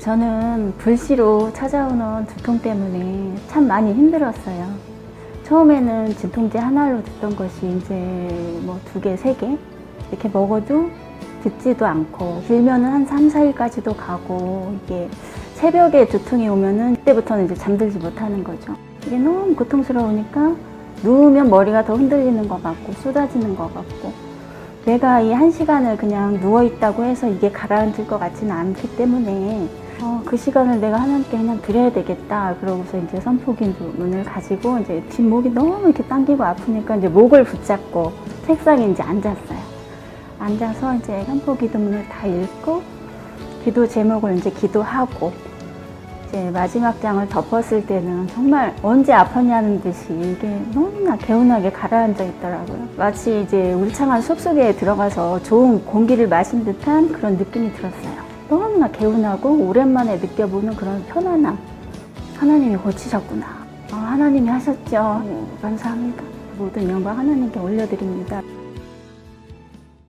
저는 불시로 찾아오는 두통 때문에 참 많이 힘들었어요. 처음에는 진통제 하나로 듣던 것이 이제 뭐 두 개, 세 개 이렇게 먹어도 듣지도 않고 길면은 한 3, 4일까지도 가고 이게 새벽에 두통이 오면은 그때부터는 이제 잠들지 못하는 거죠. 이게 너무 고통스러우니까 누우면 머리가 더 흔들리는 것 같고 쏟아지는 것 같고 내가 이 한 시간을 그냥 누워 있다고 해서 이게 가라앉을 것 같지는 않기 때문에 어, 그 시간을 내가 하나님께 그냥 드려야 되겠다. 그러고서 이제 선포기문을 가지고 이제 뒷목이 너무 이렇게 당기고 아프니까 이제 목을 붙잡고 책상에 이제 앉았어요. 앉아서 이제 선포기도문을 다 읽고 기도 제목을 이제 기도하고 이제 마지막 장을 덮었을 때는 정말 언제 아팠냐는 듯이 이게 너무나 개운하게 가라앉아 있더라고요. 마치 이제 울창한 숲 속에 들어가서 좋은 공기를 마신 듯한 그런 느낌이 들었어요. 너무나 개운하고 오랜만에 느껴보는 그런 편안함. 하나님이 고치셨구나. 아, 하나님이 하셨죠. 감사합니다. 모든 영광 하나님께 올려드립니다.